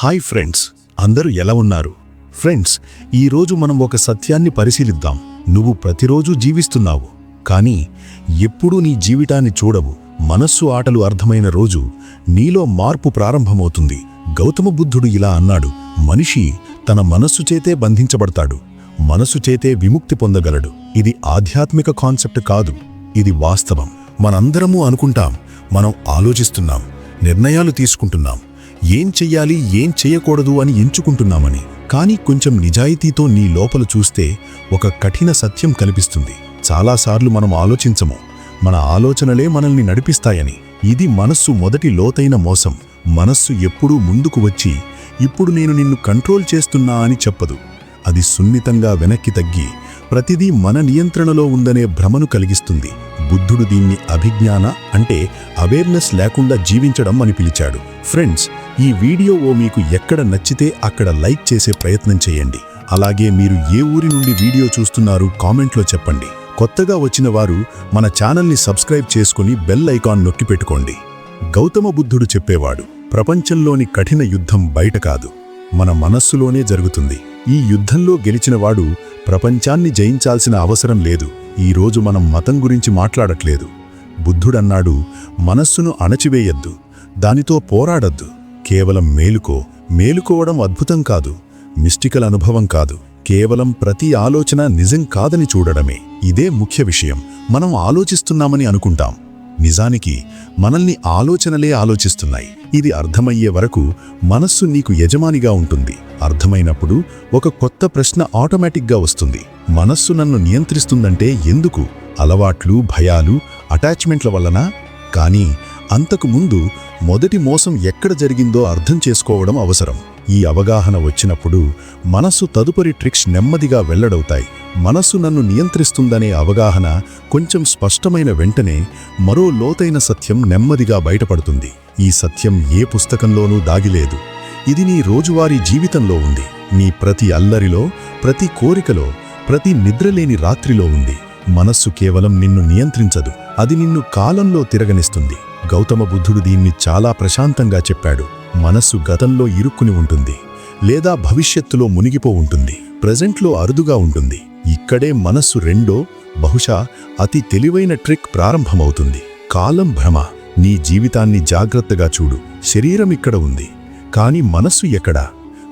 Hi friends అందరూ ఎలా ఉన్నారు? ఫ్రెండ్స్ ఈరోజు మనం ఒక సత్యాన్ని పరిశీలిద్దాం. నువ్వు ప్రతిరోజు జీవిస్తున్నావు కానీ ఎప్పుడూ నీ జీవితాన్ని చూడవు. మనస్సు ఆటలు అర్థమైన రోజు నీలో మార్పు ప్రారంభమవుతుంది. గౌతమ బుద్ధుడు ఇలా అన్నాడు మనిషి తన మనస్సు చేతే బంధించబడతాడు మనస్సు చేతే విముక్తి పొందగలడు. ఇది ఆధ్యాత్మిక కాన్సెప్ట్ కాదు ఇది వాస్తవం. మనందరము అనుకుంటాం మనం ఆలోచిస్తున్నాం నిర్ణయాలు తీసుకుంటున్నాం ఏం చెయ్యాలి ఏం చెయ్యకూడదు అని ఎంచుకుంటున్నామని. కానీ కొంచెం నిజాయితీతో నీ లోపల చూస్తే ఒక కఠిన సత్యం కనిపిస్తుంది. చాలాసార్లు మనం ఆలోచించము. మన ఆలోచనలే మనల్ని నడిపిస్తాయని. ఇది మనస్సు మొదటి లోతైన మోసం. మనస్సు ఎప్పుడూ ముందుకు వచ్చి ఇప్పుడు నేను నిన్ను కంట్రోల్ చేస్తున్నా అని చెప్పదు. అది సున్నితంగా వెనక్కి తగ్గి ప్రతిదీ మన నియంత్రణలో ఉందనే భ్రమను కలిగిస్తుంది. బుద్ధుడు దీన్ని అభిజ్ఞాన అంటే అవేర్నెస్ లేకుండా జీవించడం అని పిలిచాడు. ఫ్రెండ్స్ ఈ వీడియో ఓ మీకు ఎక్కడ నచ్చితే అక్కడ లైక్ చేసే ప్రయత్నం చేయండి. అలాగే మీరు ఏ ఊరి నుండి వీడియో చూస్తున్నారు కామెంట్లో చెప్పండి. కొత్తగా వచ్చిన వారు మన ఛానల్ని సబ్స్క్రైబ్ చేసుకుని బెల్ ఐకాన్ నొక్కి పెట్టుకోండి. గౌతమ బుద్ధుడు చెప్పేవాడు ప్రపంచంలోని కఠిన యుద్ధం బయట కాదు. మన మనస్సులోనే జరుగుతుంది. ఈ యుద్ధంలో గెలిచినవాడు ప్రపంచాన్ని జయించాల్సిన అవసరం లేదు. ఈరోజు మనం మతం గురించి మాట్లాడట్లేదు. బుద్ధుడన్నాడు మనస్సును అణచివేయద్దు. దానితో పోరాడద్దు. కేవలం మేలుకో. మేలుకోవడం అద్భుతం కాదు. మిస్టికల్ అనుభవం కాదు. కేవలం ప్రతి ఆలోచన నిజం కాదని చూడడమే. ఇదే ముఖ్య విషయం. మనం ఆలోచిస్తున్నామని అనుకుంటాం. నిజానికి మనల్ని ఆలోచనలే ఆలోచిస్తున్నాయి. ఇది అర్థమయ్యే వరకు మనస్సు నీకు యజమానిగా ఉంటుంది. అర్థమైనప్పుడు ఒక కొత్త ప్రశ్న ఆటోమేటిక్గా వస్తుంది. మనస్సు నన్ను నియంత్రిస్తుందంటే ఎందుకు? అలవాట్లు భయాలు అటాచ్మెంట్ల వలన కానీ అంతకు ముందు మొదటి మోసం ఎక్కడ జరిగిందో అర్థం చేసుకోవడం అవసరం. ఈ అవగాహన వచ్చినప్పుడు మనస్సు తదుపరి ట్రిక్స్ నెమ్మదిగా వెల్లడవుతాయి. మనస్సు నన్ను నియంత్రిస్తుందనే అవగాహన కొంచెం స్పష్టమైన వెంటనే మరో లోతైన సత్యం నెమ్మదిగా బయటపడుతుంది. ఈ సత్యం ఏ పుస్తకంలోనూ దాగిలేదు. ఇది నీ రోజువారీ జీవితంలో ఉంది. నీ ప్రతి అల్లరిలో ప్రతి కోరికలో ప్రతి నిద్రలేని రాత్రిలో ఉంది. మనస్సు కేవలం నిన్ను నియంత్రించదు. అది నిన్ను కాలంలో తిరగనిస్తుంది. గౌతమ బుద్ధుడు దీన్ని చాలా ప్రశాంతంగా చెప్పాడు. మనస్సు గతంలో ఇరుక్కుని ఉంటుంది లేదా భవిష్యత్తులో మునిగిపో ఉంటుంది. ప్రజెంట్లో అరుదుగా ఉంటుంది. ఇక్కడే మనస్సు రెండో బహుశా అతి తెలివైన ట్రిక్ ప్రారంభమవుతుంది. కాలం భ్రమ. నీ జీవితాన్ని జాగ్రత్తగా చూడు. శరీరం ఇక్కడ ఉంది. కాని మనస్సు ఎక్కడా?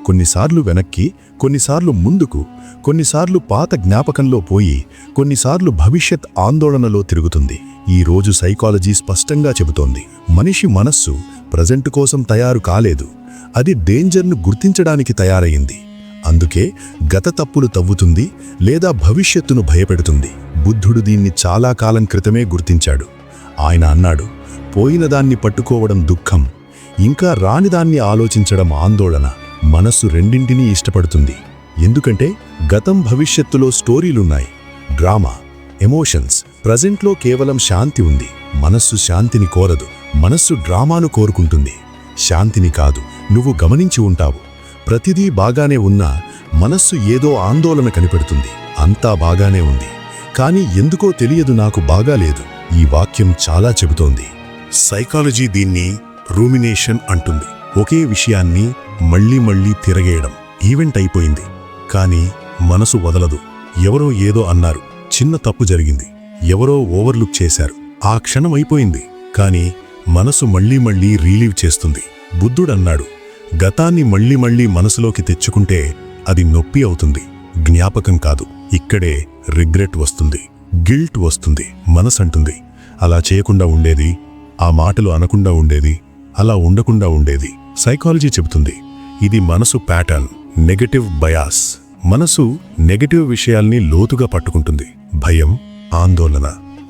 కొన్నిసార్లు వెనక్కి కొన్నిసార్లు ముందుకు కొన్నిసార్లు పాత జ్ఞాపకంలో పోయి కొన్నిసార్లు భవిష్యత్ ఆందోళనలో తిరుగుతుంది. ఈ రోజు సైకాలజీ స్పష్టంగా చెబుతోంది. మనిషి మనస్సు ప్రజెంట్ కోసం తయారు కాలేదు. అది డేంజర్ను గుర్తించడానికి తయారయింది అందుకే గత తప్పులు తవ్వుతుంది లేదా భవిష్యత్తును భయపెడుతుంది. బుద్ధుడు దీన్ని చాలా కాలం క్రితమే గుర్తించాడు. ఆయన అన్నాడు పోయినదాన్ని పట్టుకోవడం దుఃఖం. ఇంకా రానిదాన్ని ఆలోచించడం ఆందోళన. మనస్సు రెండింటినీ ఇష్టపడుతుంది. ఎందుకంటే గతం భవిష్యత్తులో స్టోరీలున్నాయి. డ్రామా ఎమోషన్స్ ప్రజెంట్లో కేవలం శాంతి ఉంది. మనస్సు శాంతిని కోరదు. మనస్సు డ్రామాను కోరుకుంటుంది. శాంతిని కాదు నువ్వు గమనించి ఉంటావు. ప్రతిదీ బాగానే ఉన్నా మనస్సు ఏదో ఆందోళన కనిపెడుతుంది. అంతా బాగానే ఉంది. కానీ ఎందుకో తెలియదు నాకు బాగాలేదు ఈ వాక్యం చాలా చెబుతోంది. సైకాలజీ దీన్ని రూమినేషన్ అంటుంది. ఒకే విషయాన్ని మళ్ళీ మళ్ళీ తిరగేయడం ఈవెంట్ అయిపోయింది. కానీ మనసు వదలదు. ఎవరో ఏదో అన్నారు. చిన్న తప్పు జరిగింది. ఎవరో ఓవర్లుక్ చేశారు. ఆ క్షణం అయిపోయింది. కానీ మనసు మళ్ళీ మళ్ళీ రీలీవ్ చేస్తుంది. బుద్ధుడన్నాడు గతాన్ని మళ్ళీ మళ్ళీ మనసులోకి తెచ్చుకుంటే అది నొప్పి అవుతుంది. జ్ఞాపకం కాదు. ఇక్కడే రిగ్రెట్ వస్తుంది. గిల్ట్ వస్తుంది. మనసంటుంది. అలా చేయకుండా ఉండేది. ఆ మాటలు అనకుండా ఉండేది. అలా ఉండకుండా ఉండేది. సైకాలజీ చెబుతుంది. ఇది మనసు ప్యాటర్న్ నెగటివ్ బయాస్ మనసు నెగటివ్ విషయాల్ని లోతుగా పట్టుకుంటుంది. భయం ఆందోళన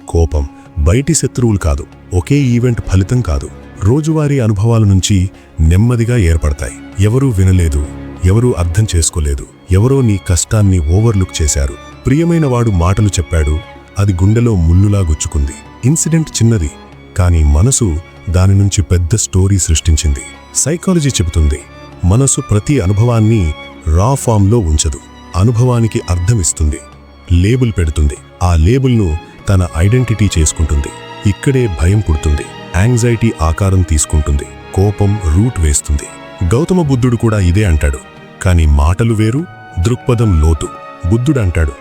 కోపం బయటి శత్రువులు కాదు. ఒకే ఈవెంట్ ఫలితం కాదు. రోజువారీ అనుభవాల నుంచి నెమ్మదిగా ఏర్పడతాయి. ఎవరూ వినలేదు ఎవరూ అర్థం చేసుకోలేదు ఎవరో నీ కష్టాన్ని ఓవర్లుక్ చేశారు. ప్రియమైన వాడు మాటలు చెప్పాడు అది గుండెలో ముల్లులా గుచ్చుకుంది. ఇన్సిడెంట్ చిన్నది కానీ మనసు దాని నుంచి పెద్ద స్టోరీ సృష్టించింది. సైకాలజీ చెబుతుంది. మనసు ప్రతి అనుభవాన్ని రా ఫామ్లో ఉంచదు. అనుభవానికి అర్థమిస్తుంది లేబుల్ పెడుతుంది. ఆ లేబుల్ను తన ఐడెంటిటీ చేసుకుంటుంది. ఇక్కడే భయం పుడుతుంది. యాంగ్జైటీ ఆకారం తీసుకుంటుంది. కోపం రూట్ వేస్తుంది. గౌతమ బుద్ధుడు కూడా ఇదే అంటాడు. కాని మాటలు వేరు దృక్పథం లోతు. బుద్ధుడు అంటాడు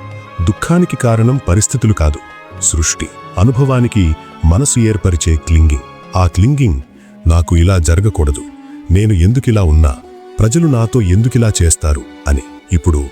దుఃఖానికి కారణం పరిస్థితులు కాదు సృష్టి. అనుభవానికి మనసు ఏర్పరిచే క్లింగింగ్. ఆ క్లింగింగ్ నాకు ఇలా జరగకూడదు. నేను ఎందుకిలా ఉన్నా? ప్రజలు నాతో ఎందుకిలా చేస్తారు? అని. ఇప్పుడు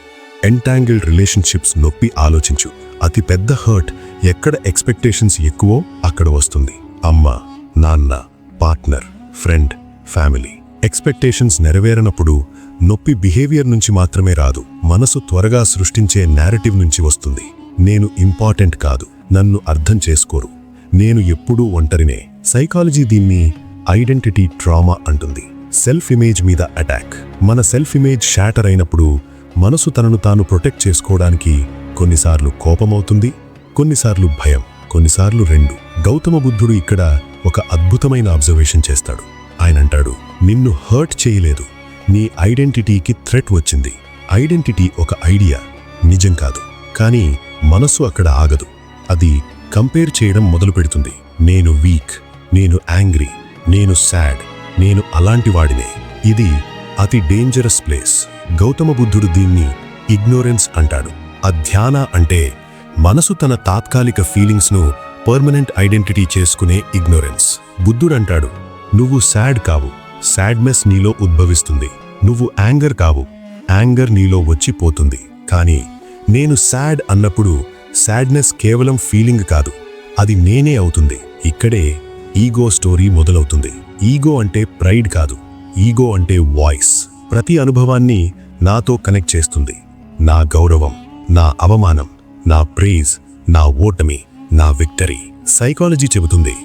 ఎంటాంగిల్డ్ రిలేషన్షిప్స్ నొప్పి ఆలోచించు. అతి పెద్ద హర్ట్ ఎక్కడ ఎక్స్పెక్టేషన్స్ ఎక్కువో అక్కడ వస్తుంది. అమ్మ నాన్న పార్ట్నర్ ఫ్రెండ్ ఫ్యామిలీ ఎక్స్పెక్టేషన్స్ నెరవేరనప్పుడు నొప్పి బిహేవియర్ నుంచి మాత్రమే రాదు. మనసు త్వరగా సృష్టించే నేరేటివ్ నుంచి వస్తుంది. నేను ఇంపార్టెంట్ కాదు. నన్ను అర్థం చేసుకోరు. నేను ఎప్పుడూ ఒంటరినే. సైకాలజీ దీన్ని ఐడెంటిటీ ట్రామా అంటుంది. సెల్ఫ్ ఇమేజ్ మీద అటాక్ మన సెల్ఫ్ ఇమేజ్ షాటర్ అయినప్పుడు మనసు తనను తాను ప్రొటెక్ట్ చేసుకోవడానికి కొన్నిసార్లు కోపమవుతుంది కొన్నిసార్లు భయం కొన్నిసార్లు రెండు. గౌతమ బుద్ధుడు ఇక్కడ ఒక అద్భుతమైన అబ్జర్వేషన్ చేస్తాడు. ఆయన అంటాడు నిన్ను హర్ట్ చేయలేదు. నీ ఐడెంటిటీకి థ్రెట్ వచ్చింది. ఐడెంటిటీ ఒక ఐడియా నిజం కాదు. కానీ మనసు అక్కడ ఆగదు. అది కంపేర్ చేయడం మొదలు పెడుతుంది నేను వీక్ నేను యాంగ్రీ నేను సాడ్ నేను అలాంటి వాడినే. ఇది అతి డేంజరస్ ప్లేస్ గౌతమ బుద్ధుడు దీన్ని ఇగ్నోరెన్స్ అంటాడు. అధ్యాన అంటే మనసు తన తాత్కాలిక ఫీలింగ్స్ను పర్మనెంట్ ఐడెంటిటీ చేసుకునే ఇగ్నోరెన్స్ బుద్ధుడు అంటాడు నువ్వు సాడ్ కావు. సాడ్నెస్ నీలో ఉద్భవిస్తుంది. నువ్వు యాంగర్ కావు. యాంగర్ నీలో వచ్చిపోతుంది. కానీ నేను సాడ్ అన్నప్పుడు సాడ్నెస్ కేవలం ఫీలింగ్ కాదు. అది నేనే అవుతుంది. ఇక్కడే ఈగో స్టోరీ మొదలవుతుంది. ఈగో అంటే ప్రైడ్ కాదు. ఈగో అంటే వాయిస్ ప్రతి అనుభవాన్ని నాతో కనెక్ట్ చేస్తుంది. నా గౌరవం నా అవమానం నా ప్రేజ్ నా ఓటమి నా విక్టరీ సైకాలజీ చెబుతుంది.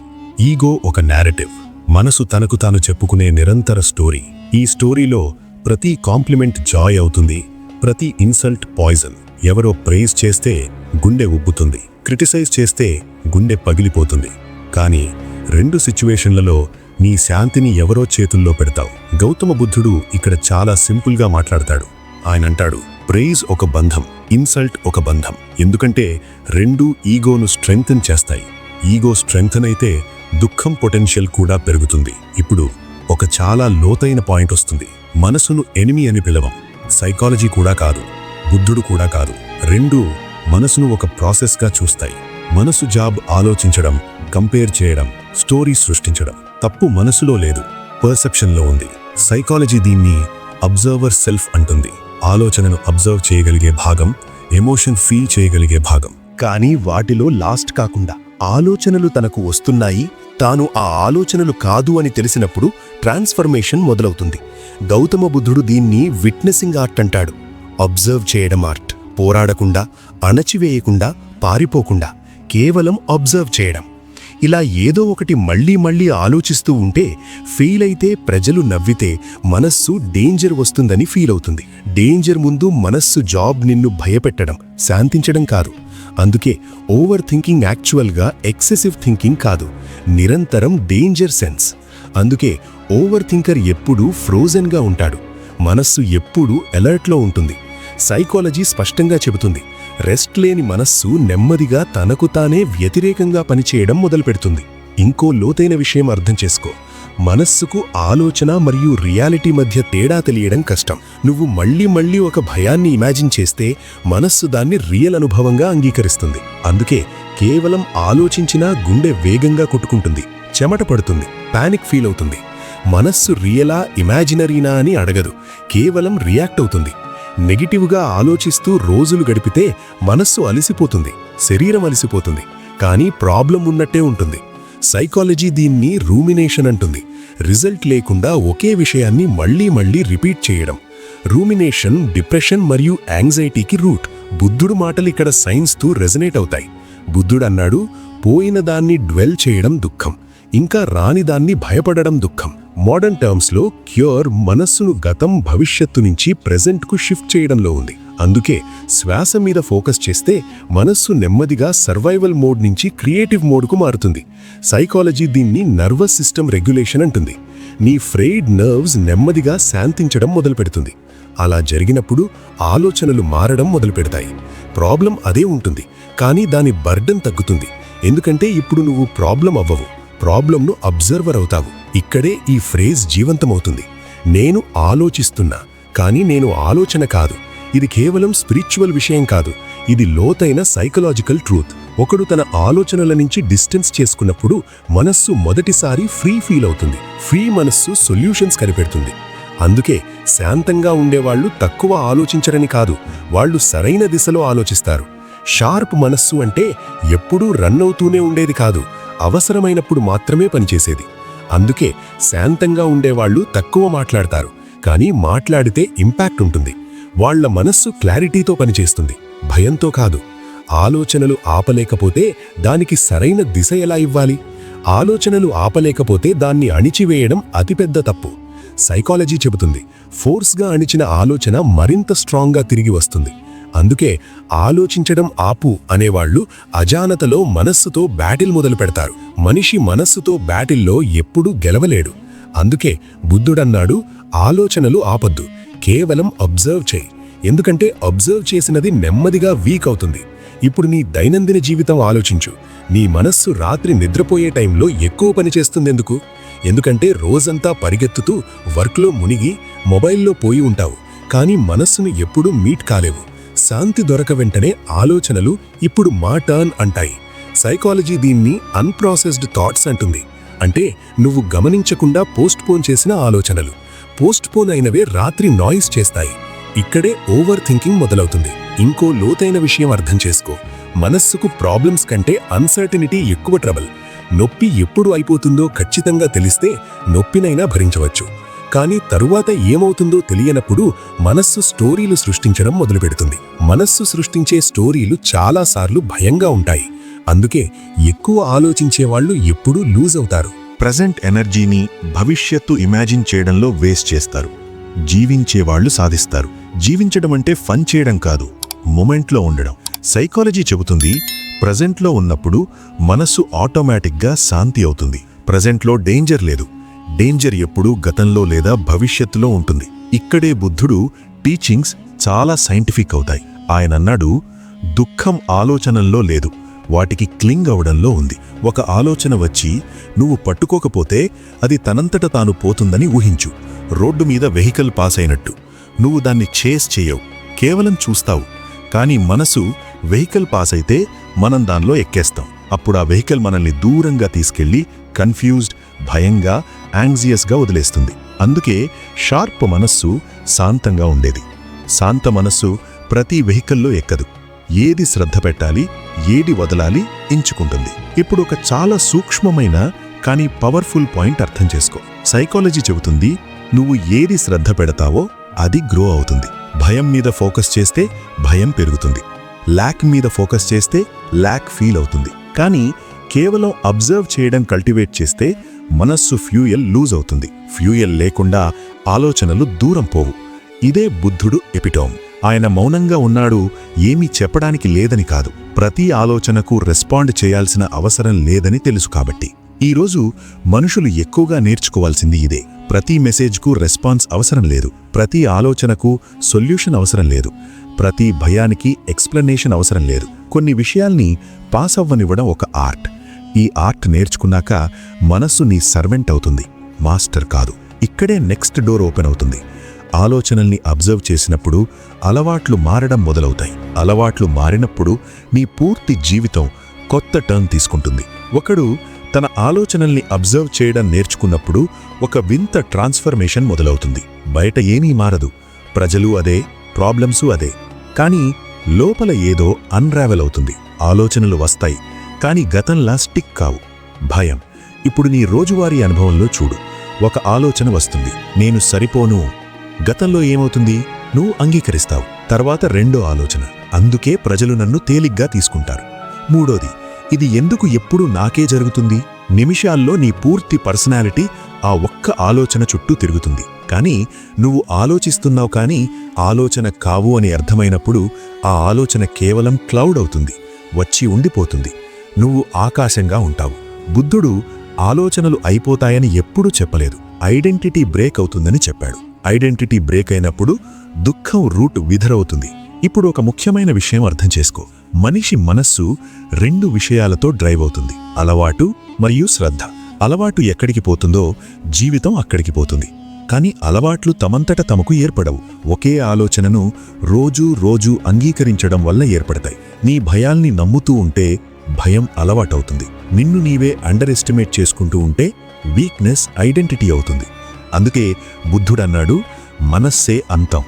ఈగో ఒక నేరేటివ్ మనసు తనకు తాను చెప్పుకునే నిరంతర స్టోరీ ఈ స్టోరీలో ప్రతి కాంప్లిమెంట్ జాయ్ అవుతుంది. ప్రతి ఇన్సల్ట్ పాయిజన్ ఎవరో ప్రైజ్ చేస్తే గుండె ఉబ్బుతుంది. క్రిటిసైజ్ చేస్తే గుండె పగిలిపోతుంది. కానీ రెండు సిచ్యువేషన్లలో నీ శాంతిని ఎవరో చేతుల్లో పెడతావు. గౌతమ బుద్ధుడు ఇక్కడ చాలా సింపుల్గా మాట్లాడతాడు. ఆయన అంటాడు ప్రైజ్ ఒక బంధం ఇన్సల్ట్ ఒక బంధం. ఎందుకంటే రెండు ఈగోను స్ట్రెంగ్తన్ చేస్తాయి. ఈగో స్ట్రెంగ్తన్ అయితే దుఃఖం పొటెన్షియల్ కూడా పెరుగుతుంది. ఇప్పుడు ఒక చాలా లోతైన పాయింట్ వస్తుంది. మనసును ఎనిమి అని పిలవం. సైకాలజీ కూడా కాదు బుద్ధుడు కూడా కాదు. రెండు మనసును ఒక ప్రాసెస్గా చూస్తాయి. మనసు జాబ్ ఆలోచించడం కంపేర్ చేయడం స్టోరీ సృష్టించడం తప్పు మనసులో లేదు. పర్సెప్షన్లో ఉంది. సైకాలజీ దీన్ని అబ్జర్వర్ సెల్ఫ్ అంటుంది. ఆలోచనను అబ్జర్వ్ చేయగలిగే భాగం ఎమోషన్ ఫీల్ చేయగలిగే భాగం. కానీ వాటిలో లాస్ట్ కాకుండా ఆలోచనలు తనకు వస్తున్నాయి. తాను ఆ ఆలోచనలు కాదు అని తెలిసినప్పుడు ట్రాన్స్ఫర్మేషన్ మొదలవుతుంది. గౌతమ బుద్ధుడు దీన్ని విట్నెసింగ్ ఆర్ట్ అంటాడు. అబ్జర్వ్ చేయడం ఆర్ట్. పోరాడకుండా అణచివేయకుండా పారిపోకుండా కేవలం అబ్జర్వ్ చేయడం. ఇలా ఏదో ఒకటి మళ్ళీ మళ్ళీ ఆలోచిస్తూ ఉంటే ఫెయిల్ అయితే ప్రజలు నవ్వితే మనస్సు డేంజర్ వస్తుందని ఫీల్ అవుతుంది. డేంజర్ ముందు మనస్సు జాబ్ నిన్ను భయపెట్టడం శాంతించడం కాదు. అందుకే ఓవర్ థింకింగ్ యాక్చువల్గా ఎక్సెసివ్ థింకింగ్ కాదు నిరంతరం డేంజర్ సెన్స్. అందుకే ఓవర్ థింకర్ ఎప్పుడూ ఫ్రోజన్గా ఉంటాడు. మనస్సు ఎప్పుడూ అలర్ట్లో ఉంటుంది. సైకాలజీ స్పష్టంగా చెబుతుంది. రెస్ట్ లేని మనస్సు నెమ్మదిగా తనకు తానే వ్యతిరేకంగా పనిచేయడం మొదలుపెడుతుంది. ఇంకో లోతైన విషయం అర్థం చేసుకో. మనస్సుకు ఆలోచన మరియు రియాలిటీ మధ్య తేడా తెలియడం కష్టం. నువ్వు మళ్ళీ మళ్ళీ ఒక భయాన్ని ఇమాజిన్ చేస్తే మనస్సు దాన్ని రియల్ అనుభవంగా అంగీకరిస్తుంది. అందుకే కేవలం ఆలోచించినా గుండె వేగంగా కొట్టుకుంటుంది. చెమట పడుతుంది. పానిక్ ఫీల్ అవుతుంది. మనస్సు రియలా ఇమాజినరీనా అని అడగదు. కేవలం రియాక్ట్ అవుతుంది. నెగిటివ్గా ఆలోచిస్తూ రోజులు గడిపితే మనస్సు అలసిపోతుంది శరీరం అలసిపోతుంది కానీ ప్రాబ్లం ఉన్నట్టే ఉంటుంది. సైకాలజీ దీన్ని రూమినేషన్ అంటుంది. రిజల్ట్ లేకుండా ఒకే విషయాన్ని మళ్ళీ మళ్ళీ రిపీట్ చేయడం. రూమినేషన్ డిప్రెషన్ మరియు యాంగ్జైటీకి రూట్. బుద్ధుడు మాటలు ఇక్కడ సైన్స్తో రెజనేట్ అవుతాయి. బుద్ధుడు అన్నాడు పోయిన దాన్ని డ్వెల్ చేయడం దుఃఖం. ఇంకా రాని దాన్ని భయపడడం దుఃఖం. మోడర్న్ టర్మ్స్లో క్యూర్ మనస్సును గతం భవిష్యత్తు నుంచి ప్రెజెంట్కు షిఫ్ట్ చేయడంలో ఉంది. అందుకే శ్వాస మీద ఫోకస్ చేస్తే మనస్సు నెమ్మదిగా సర్వైవల్ మోడ్ నుంచి క్రియేటివ్ మోడ్కు మారుతుంది. సైకాలజీ దీన్ని నర్వస్ సిస్టమ్ రెగ్యులేషన్ అంటుంది. నీ ఫ్రెయిడ్ నర్వ్స్ నెమ్మదిగా శాంతించడం మొదలుపెడుతుంది. అలా జరిగినప్పుడు ఆలోచనలు మారడం మొదలుపెడతాయి. ప్రాబ్లం అదే ఉంటుంది. కానీ దాని బర్డన్ తగ్గుతుంది. ఎందుకంటే ఇప్పుడు నువ్వు ప్రాబ్లం అవ్వవు. ప్రాబ్లంను అబ్జర్వర్ అవుతావు. ఇక్కడే ఈ ఫ్రేజ్ జీవంతమవుతుంది. నేను ఆలోచిస్తున్నా కానీ నేను ఆలోచన కాదు. ఇది కేవలం స్పిరిచువల్ విషయం కాదు. ఇది లోతైన సైకలాజికల్ ట్రూత్. ఒకడు తన ఆలోచనల నుంచి డిస్టెన్స్ చేసుకున్నప్పుడు మనస్సు మొదటిసారి ఫ్రీ ఫీల్ అవుతుంది. ఫ్రీ మనస్సు సొల్యూషన్స్ కనిపెడుతుంది. అందుకే శాంతంగా ఉండేవాళ్ళు తక్కువ ఆలోచించరని కాదు. వాళ్ళు సరైన దిశలో ఆలోచిస్తారు. షార్ప్ మనస్సు అంటే ఎప్పుడూ రన్ అవుతూనే ఉండేది కాదు. అవసరమైనప్పుడు మాత్రమే పనిచేసేది. అందుకే శాంతంగా ఉండేవాళ్ళు తక్కువ మాట్లాడతారు. కానీ మాట్లాడితే ఇంపాక్ట్ ఉంటుంది. వాళ్ళ మనస్సు క్లారిటీతో పనిచేస్తుంది. భయంతో కాదు. ఆలోచనలు ఆపలేకపోతే దానికి సరైన దిశ ఎలా ఇవ్వాలి? ఆలోచనలు ఆపలేకపోతే దాన్ని అణిచివేయడం అతిపెద్ద తప్పు. సైకాలజీ చెబుతుంది. ఫోర్స్గా అణిచిన ఆలోచన మరింత స్ట్రాంగ్గా తిరిగి వస్తుంది. అందుకే ఆలోచించడం ఆపు అనేవాళ్ళు అజానతలో మనస్సుతో బ్యాటిల్ మొదలు పెడతారు. మనిషి మనస్సుతో బ్యాటిల్లో ఎప్పుడూ గెలవలేడు. అందుకే బుద్ధుడన్నాడు ఆలోచనలు ఆపద్దు. కేవలం అబ్జర్వ్ చేయి. ఎందుకంటే అబ్జర్వ్ చేసినది నెమ్మదిగా వీక్ అవుతుంది. ఇప్పుడు నీ దైనందిన జీవితం ఆలోచించు. నీ మనస్సు రాత్రి నిద్రపోయే టైంలో ఎక్కువ పని చేస్తుందెందుకు? ఎందుకంటే రోజంతా పరిగెత్తుతూ వర్క్లో మునిగి మొబైల్లో పోయి ఉంటావు. కానీ మనస్సును ఎప్పుడూ మీట్ కాలేవు. శాంతి దొరక వెంటనే ఆలోచనలు ఇప్పుడు మా టర్న్ అంటాయి. సైకాలజీ దీన్ని అన్ప్రాసెస్డ్ థాట్స్ అంటుంది. అంటే నువ్వు గమనించకుండా పోస్ట్ పోన్ చేసిన ఆలోచనలు. పోస్ట్ పోన్ అయినవే రాత్రి నాయిస్ చేస్తాయి. ఇక్కడే ఓవర్ థింకింగ్ మొదలవుతుంది. ఇంకో లోతైన విషయం అర్థం చేసుకో. మనస్సుకు ప్రాబ్లమ్స్ కంటే అన్సర్టనిటీ ఎక్కువ ట్రబుల్. నొప్పి ఎప్పుడు అయిపోతుందో ఖచ్చితంగా తెలిస్తే నొప్పినైనా భరించవచ్చు. కానీ తరువాత ఏమవుతుందో తెలియనప్పుడు మనస్సు స్టోరీలు సృష్టించడం మొదలుపెడుతుంది. మనస్సు సృష్టించే స్టోరీలు చాలాసార్లు భయంగా ఉంటాయి. అందుకే ఎక్కువ ఆలోచించే వాళ్ళు ఎప్పుడూ లూజ్ అవుతారు. ప్రజెంట్ ఎనర్జీని భవిష్యత్తు ఇమాజిన్ చేయడంలో వేస్ట్ చేస్తారు. జీవించేవాళ్ళు సాధిస్తారు. జీవించడం అంటే ఫన్ చేయడం కాదు మొమెంట్లో ఉండడం. సైకాలజీ చెబుతుంది ప్రజెంట్లో ఉన్నప్పుడు మనస్సు ఆటోమేటిక్గా శాంతి అవుతుంది. ప్రజెంట్లో డేంజర్ లేదు. డేంజర్ ఎప్పుడూ గతంలో లేదా భవిష్యత్తులో ఉంటుంది. ఇక్కడే బుద్ధుడు టీచింగ్స్ చాలా సైంటిఫిక్ అవుతాయి. ఆయన అన్నాడు దుఃఖం ఆలోచనల్లో లేదు. వాటికి క్లింగ్ అవడంలో ఉంది. ఒక ఆలోచన వచ్చి నువ్వు పట్టుకోకపోతే అది తనంతట తాను పోతుందని ఊహించు. రోడ్డు మీద వెహికల్ పాస్ అయినట్టు. నువ్వు దాన్ని చేస్ చేయవు కేవలం చూస్తావు. కానీ మనసు వెహికల్ పాస్ అయితే మనం దానిలో ఎక్కేస్తాం. అప్పుడు ఆ వెహికల్ మనల్ని దూరంగా తీసుకెళ్ళి కన్ఫ్యూజ్డ్ భయంగా యాంగ్జియస్గా వదిలేస్తుంది. అందుకే షార్ప్ మనస్సు శాంతంగా ఉండేది. శాంత మనస్సు ప్రతి వెహికల్లో ఎక్కదు. ఏది శ్రద్ధ పెట్టాలి ఏది వదలాలి ఎంచుకుంటుంది. ఇప్పుడు ఒక చాలా సూక్ష్మమైన కానీ పవర్ఫుల్ పాయింట్ అర్థం చేసుకో. సైకాలజీ చెబుతుంది నువ్వు ఏది శ్రద్ధ పెడతావో అది గ్రో అవుతుంది. భయం మీద ఫోకస్ చేస్తే భయం పెరుగుతుంది. ల్యాక్ మీద ఫోకస్ చేస్తే ల్యాక్ ఫీల్ అవుతుంది. కానీ కేవలం అబ్జర్వ్ చేయడం కల్టివేట్ చేస్తే మనస్సు ఫ్యూయల్ లూజ్ అవుతుంది. ఫ్యూయల్ లేకుండా ఆలోచనలు దూరం పోవు. ఇదే బుద్ధుడు ఎపిటోమ్. ఆయన మౌనంగా ఉన్నాడు ఏమీ చెప్పడానికి లేదని కాదు. ప్రతి ఆలోచనకు రెస్పాండ్ చేయాల్సిన అవసరం లేదని తెలుసు కాబట్టి. ఈరోజు మనుషులు ఎక్కువగా నేర్చుకోవాల్సింది ఇదే. ప్రతి మెసేజ్కు రెస్పాన్స్ అవసరం లేదు. ప్రతి ఆలోచనకు సొల్యూషన్ అవసరం లేదు. ప్రతి భయానికి ఎక్స్ప్లెనేషన్ అవసరం లేదు. కొన్ని విషయాల్ని పాస్ అవ్వనివ్వడం ఒక ఆర్ట్. ఈ ఆర్ట్ నేర్చుకున్నాక మనస్సు నీ సర్వెంట్ అవుతుంది. మాస్టర్ కాదు. ఇక్కడే నెక్స్ట్ డోర్ ఓపెన్ అవుతుంది. ఆలోచనల్ని అబ్జర్వ్ చేసినప్పుడు అలవాట్లు మారడం మొదలవుతాయి. అలవాట్లు మారినప్పుడు నీ పూర్తి జీవితం కొత్త టర్న్ తీసుకుంటుంది. ఒకడు తన ఆలోచనల్ని అబ్జర్వ్ చేయడం నేర్చుకున్నప్పుడు ఒక వింత ట్రాన్స్ఫర్మేషన్ మొదలవుతుంది. బయట ఏమీ మారదు. ప్రజలు అదే ప్రాబ్లమ్సు అదే. కానీ లోపల ఏదో అన్రావెల్ అవుతుంది. ఆలోచనలు వస్తాయి. కానీ గతంలా స్టిక్ కావు. భయం. ఇప్పుడు నీ రోజువారీ అనుభవంలో చూడు. ఒక ఆలోచన వస్తుంది. నేను సరిపోను. గతంలో ఏమవుతుంది? నువ్వు అంగీకరిస్తావు. తర్వాత రెండో ఆలోచన. అందుకే ప్రజలు నన్ను తేలిగ్గా తీసుకుంటారు. మూడోది. ఇది ఎందుకు ఎప్పుడు నాకే జరుగుతుంది? నిమిషాల్లో నీ పూర్తి పర్సనాలిటీ ఆ ఒక్క ఆలోచన చుట్టూ తిరుగుతుంది. కానీ నువ్వు ఆలోచిస్తున్నావు కానీ ఆలోచన కావు అని అర్థమైనప్పుడు ఆ ఆలోచన కేవలం క్లౌడ్ అవుతుంది. వచ్చి ఉండిపోతుంది. నువ్వు ఆకాశంగా ఉంటావు. బుద్ధుడు ఆలోచనలు అయిపోతాయని ఎప్పుడూ చెప్పలేదు. ఐడెంటిటీ బ్రేక్ అవుతుందని చెప్పాడు. ఐడెంటిటీ బ్రేక్ అయినప్పుడు దుఃఖం రూట్ విధరవుతుంది. ఇప్పుడు ఒక ముఖ్యమైన విషయం అర్థం చేసుకో. మనిషి మనస్సు రెండు విషయాలతో డ్రైవ్ అవుతుంది. అలవాటు మరియు శ్రద్ధ. అలవాటు ఎక్కడికి పోతుందో జీవితం అక్కడికి పోతుంది. కాని అలవాట్లు తమంతట తమకు ఏర్పడవు. ఒకే ఆలోచనను రోజూ రోజూ అంగీకరించడం వల్ల ఏర్పడతాయి. నీ భయాల్ని నమ్ముతూ ఉంటే భయం అలవాటవుతుంది. నిన్ను నీవే అండర్ ఎస్టిమేట్ చేసుకుంటూ ఉంటే వీక్నెస్ ఐడెంటిటీ అవుతుంది. అందుకే బుద్ధుడన్నాడు మనస్సే అంతం.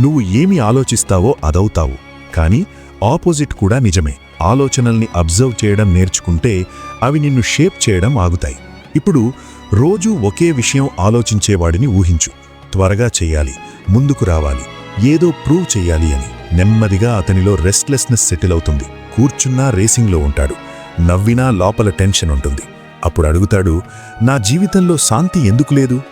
నువ్వు ఏమి ఆలోచిస్తావో అదవుతావు. కానీ ఆపోజిట్ కూడా నిజమే. ఆలోచనల్ని అబ్జర్వ్ చేయడం నేర్చుకుంటే అవి నిన్ను షేప్ చేయడం ఆగుతాయి. ఇప్పుడు రోజూ ఒకే విషయం ఆలోచించేవాడిని ఊహించు. త్వరగా చెయ్యాలి ముందుకు రావాలి. ఏదో ప్రూవ్ చెయ్యాలి అని. నెమ్మదిగా అతనిలో రెస్ట్లెస్నెస్ సెటిల్ అవుతుంది. కూర్చున్నా రేసింగ్లో ఉంటాడు. నవ్వినా లోపల టెన్షన్ ఉంటుంది. అప్పుడు అడుగుతాడు నా జీవితంలో శాంతి ఎందుకు లేదు?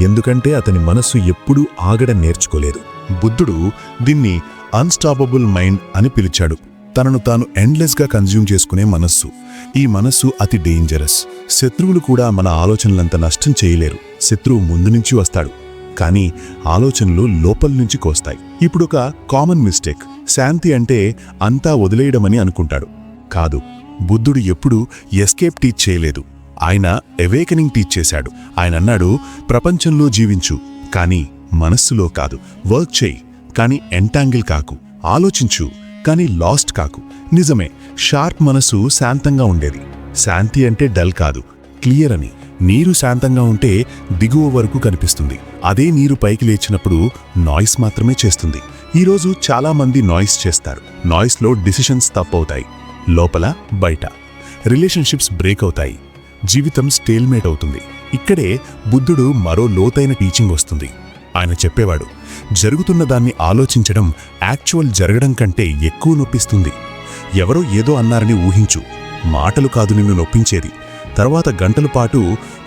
ఎందుకంటే అతని మనస్సు ఎప్పుడూ ఆగడం నేర్చుకోలేదు. బుద్ధుడు దీన్ని అన్స్టాపబుల్ మైండ్ అని పిలిచాడు. తనను తాను ఎండ్లెస్గా కన్జ్యూమ్ చేసుకునే మనస్సు. ఈ మనస్సు అతి డేంజరస్. శత్రువులు కూడా మన ఆలోచనలంత నష్టం చేయలేరు. శత్రువు ముందు నుంచి వస్తాడు. కానీ ఆలోచనలు లోపల నుంచి కోస్తాయి. ఇప్పుడొక కామన్ మిస్టేక్ శాంతి అంటే అంతా వదిలేయడమని అనుకుంటాడు. కాదు బుద్ధుడు ఎప్పుడూ ఎస్కేప్ టీచ్ చేయలేదు. ఆయన ఎవేకనింగ్ టీచ్ చేశాడు. ఆయన అన్నాడు ప్రపంచంలో జీవించు కానీ మనస్సులో కాదు. వర్క్ చేయి కానీ ఎంటాంగిల్ కాకు. ఆలోచించు కానీ లాస్ట్ కాకు. నిజమే షార్ప్ మనసు శాంతంగా ఉండేది. శాంతి అంటే డల్ కాదు క్లియర్ అని. నీరు శాంతంగా ఉంటే దిగువ వరకు కనిపిస్తుంది. అదే నీరు పైకి లేచినప్పుడు నాయిస్ మాత్రమే చేస్తుంది. ఈరోజు చాలామంది నాయిస్ చేస్తారు. నాయిస్లో డిసిషన్స్ తప్పవుతాయి. లోపల బయట. రిలేషన్షిప్స్ బ్రేక్ అవుతాయి. జీవితం స్టేల్మేట్ అవుతుంది. ఇక్కడే బుద్ధుడు మరో లోతైన టీచింగ్ వస్తుంది. ఆయన చెప్పేవాడు జరుగుతున్న దాన్ని ఆలోచించడం యాక్చువల్ జరగడం కంటే ఎక్కువ నొప్పిస్తుంది. ఎవరో ఏదో అన్నారని ఊహించు. మాటలు కాదు నిన్ను నొప్పించేది. తర్వాత గంటల పాటు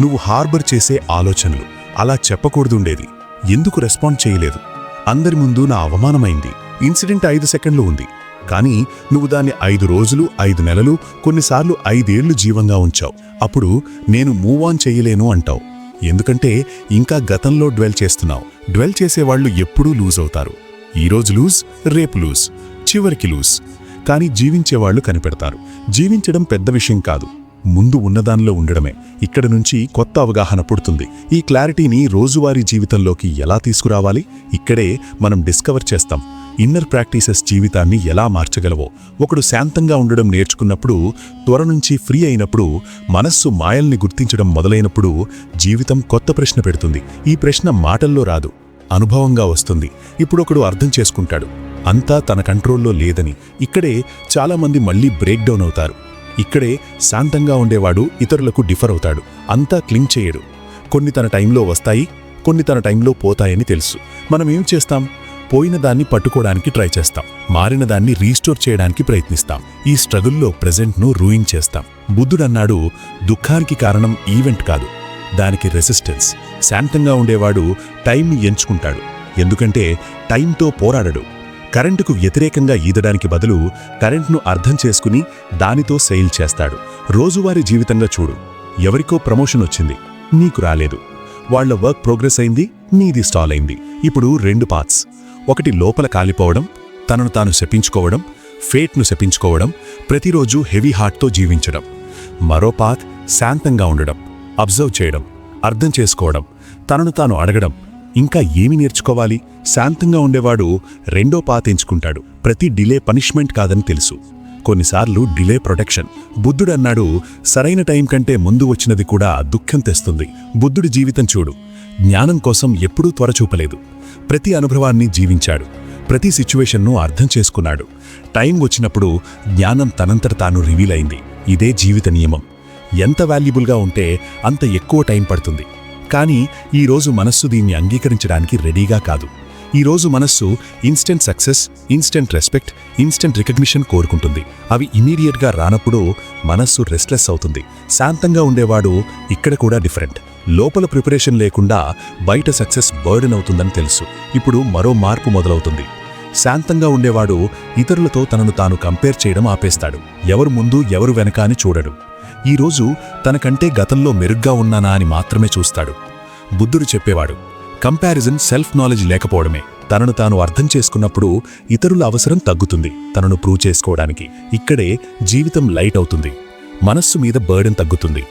నువ్వు హార్బర్ చేసే ఆలోచనలు. అలా చెప్పకూడదుండేది. ఎందుకు రెస్పాండ్ చేయలేదు? అందరి ముందు నా అవమానమైంది. ఇన్సిడెంట్ ఐదు సెకండ్లు ఉంది. కానీ నువ్వు దాన్ని ఐదు రోజులు ఐదు నెలలు కొన్నిసార్లు ఐదేళ్ళు జీవంగా ఉంచావు. అప్పుడు నేను మూవ్ ఆన్ చెయ్యలేను అంటావు. ఎందుకంటే ఇంకా గతంలో డ్వెల్ చేస్తున్నావు. డ్వెల్ చేసేవాళ్ళు ఎప్పుడూ లూజ్ అవుతారు. ఈరోజు లూజ్ రేపు లూజ్ చివరికి లూజ్ కానీ జీవించేవాళ్ళు కనిపెడతారు. జీవించడం పెద్ద విషయం కాదు. ముందు ఉన్నదానిలో ఉండడమే. ఇక్కడ నుంచి కొత్త అవగాహన పుడుతుంది. ఈ క్లారిటీని రోజువారీ జీవితంలోకి ఎలా తీసుకురావాలి? ఇక్కడే మనం డిస్కవర్ చేస్తాం. ఇన్నర్ ప్రాక్టీసెస్ జీవితాన్ని ఎలా మార్చగలవో. ఒకడు శాంతంగా ఉండడం నేర్చుకున్నప్పుడు త్వర నుంచి ఫ్రీ అయినప్పుడు మనస్సు మాయల్ని గుర్తించడం మొదలైనప్పుడు జీవితం కొత్త ప్రశ్న పెడుతుంది. ఈ ప్రశ్న మాటల్లో రాదు. అనుభవంగా వస్తుంది. ఇప్పుడొకడు అర్థం చేసుకుంటాడు. అంతా తన కంట్రోల్లో లేదని. ఇక్కడే చాలామంది మళ్ళీ బ్రేక్ డౌన్ అవుతారు. ఇక్కడే శాంతంగా ఉండేవాడు ఇతరులకు డిఫర్ అవుతాడు. అంతా క్లింగ్ చేయడు. కొన్ని తన టైంలో వస్తాయి కొన్ని తన టైంలో పోతాయని తెలుసు. మనం ఏం చేస్తాం? పోయిన దాన్ని పట్టుకోవడానికి ట్రై చేస్తాం. మారిన దాన్ని రీస్టోర్ చేయడానికి ప్రయత్నిస్తాం. ఈ స్ట్రగుల్లో ప్రెజెంట్ను రూయింగ్ చేస్తాం. బుద్ధుడన్నాడు దుఃఖానికి కారణం ఈవెంట్ కాదు. దానికి రెసిస్టెన్స్. శాంతంగా ఉండేవాడు టైంని ఎంచుకుంటాడు. ఎందుకంటే టైంతో పోరాడడు. కరెంటుకు వ్యతిరేకంగా ఈదడానికి బదులు కరెంట్ను అర్థం చేసుకుని దానితో సెయిల్ చేస్తాడు. రోజువారీ జీవితంగా చూడు. ఎవరికో ప్రమోషన్ వచ్చింది. నీకు రాలేదు. వాళ్ళ వర్క్ ప్రోగ్రెస్ అయింది. నీది స్టాల్ అయింది. ఇప్పుడు రెండు పాత్స్ ఒకటి లోపల కాలిపోవడం తనను తాను శపించుకోవడం ఫేట్ను శపించుకోవడం ప్రతిరోజు హెవీ హార్ట్తో జీవించడం. మరో పాత్ శాంతంగా ఉండడం అబ్జర్వ్ చేయడం అర్థం చేసుకోవడం తనను తాను అడగడం ఇంకా ఏమి నేర్చుకోవాలి? శాంతంగా ఉండేవాడు రెండో పాత ఎంచుకుంటాడు. ప్రతి డిలే పనిష్మెంట్ కాదని తెలుసు. కొన్నిసార్లు డిలే ప్రొటెక్షన్. బుద్ధుడన్నాడు సరైన టైం కంటే ముందు వచ్చినది కూడా దుఃఖం తెస్తుంది. బుద్ధుడి జీవితం చూడు. జ్ఞానం కోసం ఎప్పుడూ త్వరచూపలేదు ప్రతి అనుభవాన్ని జీవించాడు. ప్రతి సిచ్యువేషన్ను అర్థం చేసుకున్నాడు. టైం వచ్చినప్పుడు జ్ఞానం తనంతట తాను రివీల్ అయింది. ఇదే జీవిత నియమం. ఎంత వాల్యుబుల్గా ఉంటే అంత ఎక్కువ టైం పడుతుంది. కానీ ఈరోజు మనస్సు దీన్ని అంగీకరించడానికి రెడీగా కాదు. ఈరోజు మనస్సు instant success instant respect instant recognition కోరుకుంటుంది. అవి ఇమీడియట్గా రానప్పుడు మనస్సు రెస్ట్లెస్ అవుతుంది. శాంతంగా ఉండేవాడు ఇక్కడ కూడా డిఫరెంట్ లోపల ప్రిపరేషన్ లేకుండా బయట సక్సెస్ బర్డెన్ అవుతుందని తెలుసు. ఇప్పుడు మరో మార్పు మొదలవుతుంది. శాంతంగా ఉండేవాడు ఇతరులతో తనను తాను కంపేర్ చేయడం ఆపేస్తాడు. ఎవరు ముందు ఎవరు వెనక అని చూడడు. ఈరోజు తనకంటే గతంలో మెరుగ్గా ఉన్నానా అని మాత్రమే చూస్తాడు. బుద్ధుడు చెప్పేవాడు కంపారిజన్ సెల్ఫ్ నాలెడ్జ్ లేకపోవడమే. తనను తాను అర్థం చేసుకున్నప్పుడు ఇతరుల అవసరం తగ్గుతుంది తనను ప్రూవ్ చేసుకోవడానికి. ఇక్కడే జీవితం లైట్ అవుతుంది. మనస్సు మీద బర్డెన్ తగ్గుతుంది.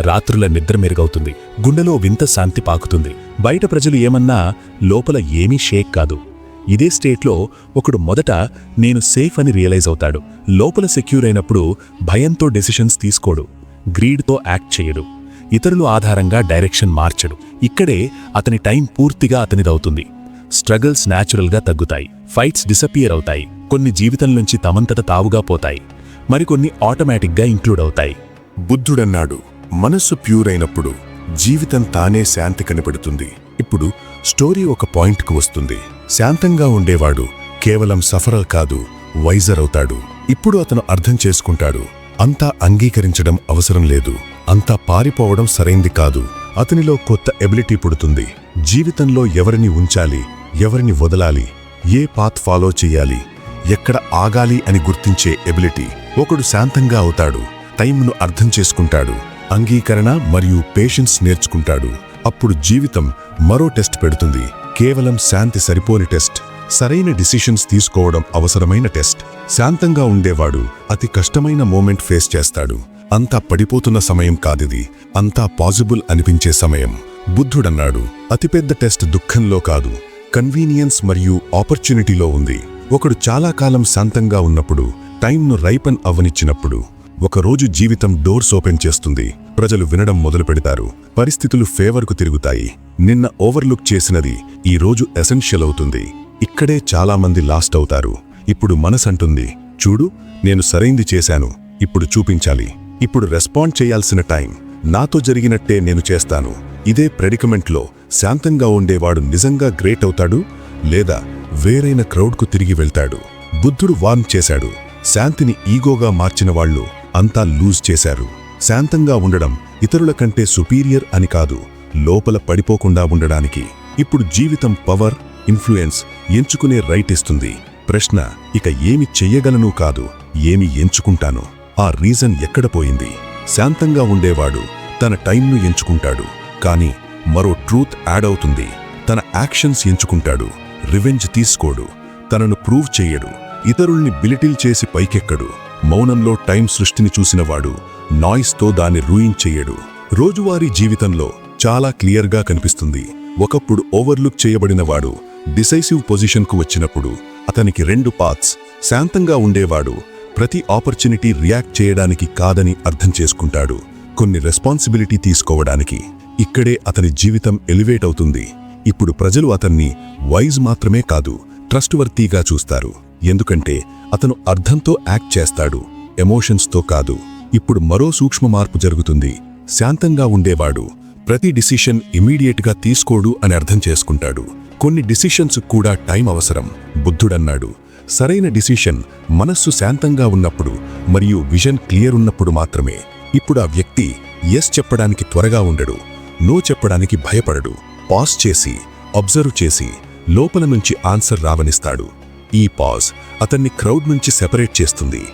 రాత్రుల నిద్ర మెరుగవుతుంది. గుండెలో వింత శాంతి పాకుతుంది. బయట ప్రజలు ఏమన్నా లోపల ఏమీ షేక్ కాదు. ఇదే స్టేట్లో ఒకడు మొదట నేను సేఫ్ అని రియలైజ్ అవుతాడు. లోపల సెక్యూర్ అయినప్పుడు భయంతో డెసిషన్స్ తీసుకోడు. గ్రీడ్తో యాక్ట్ చేయడు. ఇతరుల ఆధారంగా డైరెక్షన్ మార్చడు. ఇక్కడే అతని టైం పూర్తిగా అతనిదవుతుంది. స్ట్రగల్స్ న్యాచురల్గా తగ్గుతాయి. ఫైట్స్ డిసపియర్ అవుతాయి. కొన్ని జీవితం నుంచి తమంతట తావుగా పోతాయి. మరికొన్ని ఆటోమేటిక్గా ఇంక్లూడ్ అవుతాయి. బుద్ధుడన్నాడు. మనస్సు ప్యూర్ అయినప్పుడు జీవితం తానే శాంతి కనిపెడుతుంది ఇప్పుడు స్టోరీ ఒక పాయింట్కు వస్తుంది. శాంతంగా ఉండేవాడు. కేవలం సఫరల్ కాదు వైజర్ అవుతాడు. ఇప్పుడు అతను అర్థం చేసుకుంటాడు. అంతా అంగీకరించడం అవసరం లేదు. అంతా పారిపోవడం సరైంది కాదు. అతనిలో కొత్త ఎబిలిటీ పుడుతుంది. జీవితంలో ఎవరిని ఉంచాలి ఎవరిని వదలాలి ఏ పాత్ ఫాలో చెయ్యాలి ఎక్కడ ఆగాలి అని గుర్తించే ఎబిలిటీ. ఒకడు శాంతంగా అవుతాడు. టైంను అర్థం చేసుకుంటాడు. అంగీకరణ మరియు పేషెన్స్ నేర్చుకుంటాడు. అప్పుడు జీవితం మరో టెస్ట్ పెడుతుంది. కేవలం శాంతి సరిపోని టెస్ట్. సరైన డిసిషన్స్ తీసుకోవడం అవసరమైన టెస్ట్. శాంతంగా ఉండేవాడు అతి కష్టమైన మూమెంట్ ఫేస్ చేస్తాడు. అంతా పడిపోతున్న సమయం కాదిది. అంతా పాజిబుల్ అనిపించే సమయం. బుద్ధుడన్నాడు. అతిపెద్ద టెస్ట్ దుఃఖంలో కాదు. కన్వీనియన్స్ మరియు ఆపర్చునిటీలో ఉంది. ఒకడు చాలా కాలం శాంతంగా ఉన్నప్పుడు టైంను రైపన్ అవ్వనిచ్చినప్పుడు ఒకరోజు జీవితం డోర్స్ ఓపెన్ చేస్తుంది. ప్రజలు వినడం మొదలు పెడతారు. పరిస్థితులు ఫేవర్కు తిరుగుతాయి. నిన్న ఓవర్లుక్ చేసినది ఈ రోజు ఎసెన్షియల్ అవుతుంది. ఇక్కడే చాలామంది లాస్ట్ అవుతారు. ఇప్పుడు మనసంటుంది. చూడు నేను సరైంది చేశాను. ఇప్పుడు చూపించాలి. ఇప్పుడు రెస్పాండ్ చేయాల్సిన టైం. నాతో జరిగినట్టే నేను చేస్తాను. ఇదే ప్రెడికమెంట్లో శాంతంగా ఉండేవాడు నిజంగా గ్రేట్ అవుతాడు? లేదా వేరైన క్రౌడ్కు తిరిగి వెళ్తాడు? బుద్ధుడు వార్న్ చేశాడు. శాంతిని ఈగోగా మార్చిన వాళ్ళు అంతా లూజ్ చేశారు. శాంతంగా ఉండడం ఇతరుల కంటే సుపీరియర్ అని కాదు లోపల పడిపోకుండా ఉండడానికి. ఇప్పుడు జీవితం పవర్ ఇన్ఫ్లుయెన్స్ ఎంచుకునే రైట్ ఇస్తుంది. ప్రశ్న ఇక ఏమి చెయ్యగలను కాదు ఏమి ఎంచుకుంటాను? ఆ రీజన్ ఎక్కడ పోయింది? శాంతంగా ఉండేవాడు తన టైంను ఎంచుకుంటాడు కానీ మరో ట్రూత్ యాడ్ అవుతుంది. తన యాక్షన్స్ ఎంచుకుంటాడు రివెంజ్ తీసుకోడు తనను ప్రూవ్ చెయ్యడు ఇతరుల్ని బిలిటిల్ చేసి పైకెక్కడు. మౌనంలో టైం సృష్టిని చూసినవాడు నాయిస్తో దాన్ని రూయిన్ చెయ్యడు రోజువారీ జీవితంలో చాలా క్లియర్గా కనిపిస్తుంది. ఒకప్పుడు ఓవర్లుక్ చేయబడినవాడు డిసైసివ్ పొజిషన్కు వచ్చినప్పుడు అతనికి రెండు పాత్స్ శాంతంగా ఉండేవాడు. ప్రతి ఆపర్చునిటీ రియాక్ట్ చేయడానికి కాదని అర్థం చేసుకుంటాడు. కొన్ని రెస్పాన్సిబిలిటీ తీసుకోవడానికి ఇక్కడే అతని జీవితం ఎలివేట్ అవుతుంది. ఇప్పుడు ప్రజలు అతన్ని వైజ్ మాత్రమే కాదు ట్రస్ట్వర్తీగా చూస్తారు. ఎందుకంటే అతను అర్థంతో యాక్ట్ చేస్తాడు ఎమోషన్స్తో కాదు. ఇప్పుడు మరో సూక్ష్మ మార్పు జరుగుతుంది. శాంతంగా ఉండేవాడు. ప్రతి డిసిషన్ ఇమీడియట్గా తీసుకోడు అని అర్థం చేసుకుంటాడు. కొన్ని డిసిషన్స్ కూడా టైం అవసరం బుద్ధుడన్నాడు. సరైన డిసిషన్ మనస్సు శాంతంగా ఉన్నప్పుడు మరియు విజన్ క్లియర్ ఉన్నప్పుడు మాత్రమే. ఇప్పుడు ఆ వ్యక్తి ఎస్ చెప్పడానికి త్వరగా ఉండడు నో చెప్పడానికి భయపడడు. పాజ్ చేసి అబ్జర్వ్ చేసి లోపల నుంచి ఆన్సర్ రావనిస్తాడు. ఈ పాజ్ అతన్ని క్రౌడ్ నుంచి సెపరేట్ చేస్తుంది.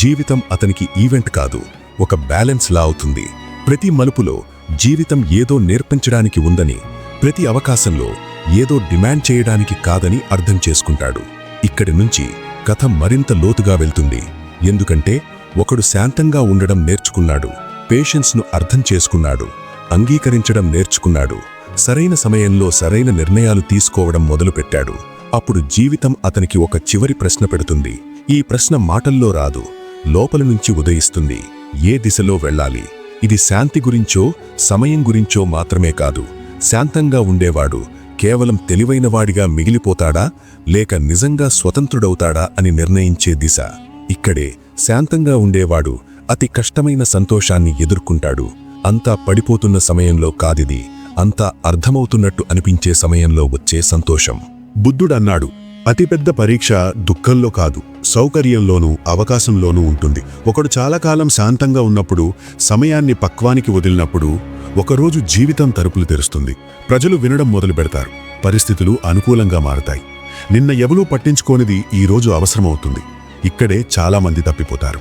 జీవితం అతనికి ఈవెంట్ కాదు ఒక బ్యాలెన్స్ లా అవుతుంది. ప్రతి మలుపులో జీవితం ఏదో నేర్పించడానికి ఉందని ప్రతి అవకాశంలో ఏదో డిమాండ్ చేయడానికి కాదని అర్థం చేసుకుంటాడు. ఇక్కడి నుంచి కథ మరింత లోతుగా వెళ్తుంది. ఎందుకంటే ఒకడు శాంతంగా ఉండడం నేర్చుకున్నాడు పేషెన్స్ను అర్థం చేసుకున్నాడు అంగీకరించడం నేర్చుకున్నాడు సరైన సమయంలో సరైన నిర్ణయాలు తీసుకోవడం మొదలుపెట్టాడు. అప్పుడు జీవితం అతనికి ఒక చివరి ప్రశ్న పెడుతుంది. ఈ ప్రశ్న మాటల్లో రాదు. లోపల నుంచి ఉదయిస్తుంది. ఏ దిశలో వెళ్ళాలి? ఇది శాంతి గురించో సమయం గురించో మాత్రమే కాదు. శాంతంగా ఉండేవాడు కేవలం తెలివైనవాడిగా మిగిలిపోతాడా? లేక నిజంగా స్వతంత్రుడవుతాడా అని నిర్ణయించే దిశ. ఇక్కడే శాంతంగా ఉండేవాడు అతి కష్టమైన సంతోషాన్ని ఎదుర్కొంటాడు. అంతా పడిపోతున్న సమయంలో కాదిది. అంతా అర్థమవుతున్నట్టు అనిపించే సమయంలో వచ్చే సంతోషం. బుద్ధుడన్నాడు. అతిపెద్ద పరీక్ష దుఃఖంలో కాదు సౌకర్యంలోనూ అవకాశంలోనూ ఉంటుంది. ఒకడు చాలా కాలం శాంతంగా ఉన్నప్పుడు సమయాన్ని పక్వానికి వదిలినప్పుడు ఒకరోజు జీవితం తలుపులు తెరుస్తుంది. ప్రజలు వినడం మొదలు పెడతారు. పరిస్థితులు అనుకూలంగా మారతాయి. నిన్న ఎవరూ పట్టించుకోనిది ఈరోజు అవసరమవుతుంది. ఇక్కడే చాలామంది తప్పిపోతారు.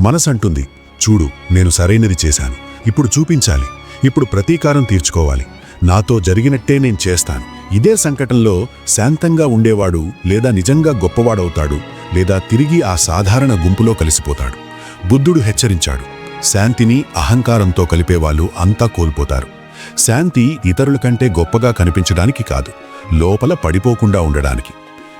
మనసంటుంది చూడు నేను సరైనది చేశాను. ఇప్పుడు చూపించాలి. ఇప్పుడు ప్రతీకారం తీర్చుకోవాలి. నాతో జరిగినట్టే నేను చేస్తాను. ఇదే సంకటంలో శాంతంగా ఉండేవాడు లేదా నిజంగా గొప్పవాడవుతాడు లేదా తిరిగి ఆ సాధారణ గుంపులో కలిసిపోతాడు. బుద్ధుడు హెచ్చరించాడు. శాంతిని అహంకారంతో కలిపేవాళ్ళు అంతా కోల్పోతారు. శాంతి ఇతరుల కంటే గొప్పగా కనిపించడానికి కాదు లోపల పడిపోకుండా ఉండడానికి.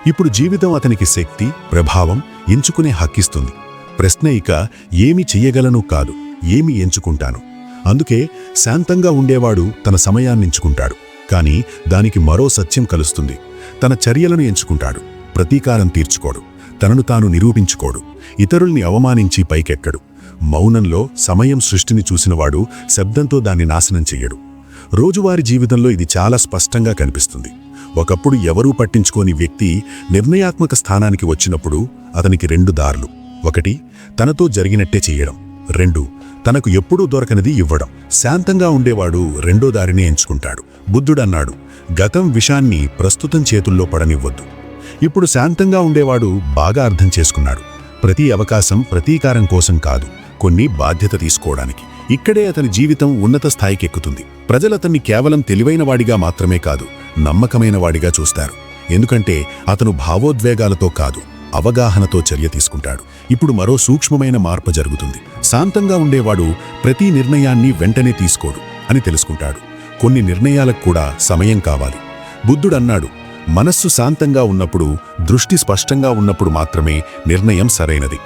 ఇప్పుడు జీవితం అతనికి శక్తి ప్రభావం ఎంచుకునే హక్కిస్తుంది. ప్రశ్న ఇక ఏమి చెయ్యగలను కాదు ఏమి ఎంచుకుంటాను? అందుకే శాంతంగా ఉండేవాడు తన సమయాన్ని ఎంచుకుంటాడు. కానీ దానికి మరో సత్యం కలుస్తుంది. తన చర్యలను ఎంచుకుంటాడు. ప్రతీకారం తీర్చుకోడు. తనను తాను నిరూపించుకోడు. ఇతరుల్ని అవమానించి పైకెక్కడు. మౌనంలో సమయం సృష్టిని చూసినవాడు శబ్దంతో దాన్ని నాశనం చెయ్యడు. రోజువారీ జీవితంలో ఇది చాలా స్పష్టంగా కనిపిస్తుంది. ఒకప్పుడు ఎవరూ పట్టించుకోని వ్యక్తి నిర్ణయాత్మక స్థానానికి వచ్చినప్పుడు అతనికి రెండు దారులు. ఒకటి తనతో జరిగినట్టే చేయడం రెండు తనకు ఎప్పుడూ దొరకనిది ఇవ్వడం. శాంతంగా ఉండేవాడు రెండో దారిని ఎంచుకుంటాడు. బుద్ధుడన్నాడు గతం విషాన్ని ప్రస్తుతం చేతుల్లో పడనివ్వద్దు. ఇప్పుడు శాంతంగా ఉండేవాడు బాగా అర్థం చేసుకున్నాడు. ప్రతి అవకాశం ప్రతీకారం కోసం కాదు కొన్ని బాధ్యత తీసుకోవడానికి. ఇక్కడే అతని జీవితం ఉన్నత స్థాయికి ఎక్కుతుంది. ప్రజలు అతన్ని కేవలం తెలివైనవాడిగా మాత్రమే కాదు నమ్మకమైన వాడిగా చూస్తారు. ఎందుకంటే అతను భావోద్వేగాలతో కాదు అవగాహనతో చర్య తీసుకుంటాడు. ఇప్పుడు మరో సూక్ష్మమైన మార్పు జరుగుతుంది. శాంతంగా ఉండేవాడు ప్రతి నిర్ణయాన్ని వెంటనే తీసుకోడు అని తెలుసుకుంటాడు. కొన్ని నిర్ణయాలకు కూడా సమయం కావాలి. బుద్ధుడన్నాడు మనస్సు శాంతంగా ఉన్నప్పుడు దృష్టి స్పష్టంగా ఉన్నప్పుడు మాత్రమే నిర్ణయం సరైనది.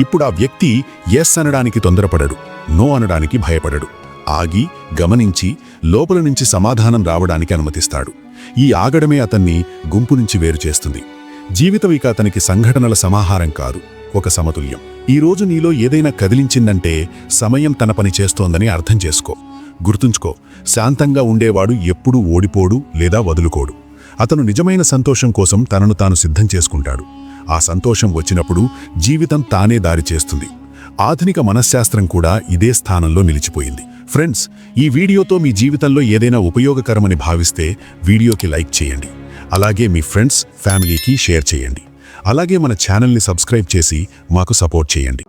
ఇప్పుడు ఆ వ్యక్తి ఎస్ అనడానికి తొందరపడడు నో అనడానికి భయపడడు. ఆగి గమనించి లోపల నుంచి సమాధానం రావడానికి అనుమతిస్తాడు. ఈ ఆగడమే అతన్ని గుంపు నుంచి వేరు చేస్తుంది. జీవితం ఇక అతనికి సంఘటనల సమాహారం కాదు ఒక సమతుల్యం. ఈ రోజు నీలో ఏదైనా కదిలించిందంటే సమయం తన పని చేస్తోందని అర్థం చేసుకో. గుర్తుంచుకో శాంతంగా ఉండేవాడు ఎప్పుడూ ఓడిపోడు లేదా వదులుకోడు. అతను నిజమైన సంతోషం కోసం తనను తాను సిద్ధం చేసుకుంటాడు. ఆ సంతోషం వచ్చినప్పుడు జీవితం తానే దారి చేస్తుంది. ఆధునిక మనశ్శాస్త్రం కూడా ఇదే స్థానంలో నిలిచిపోయింది. ఫ్రెండ్స్ ఈ వీడియోతో మీ జీవితంలో ఏదైనా ఉపయోగకరమని భావిస్తే వీడియోకి లైక్ చేయండి. అలాగే మీ ఫ్రెండ్స్ ఫ్యామిలీకి షేర్ చేయండి. అలాగే మన ఛానల్ని సబ్స్క్రైబ్ చేసి మాకు సపోర్ట్ చేయండి.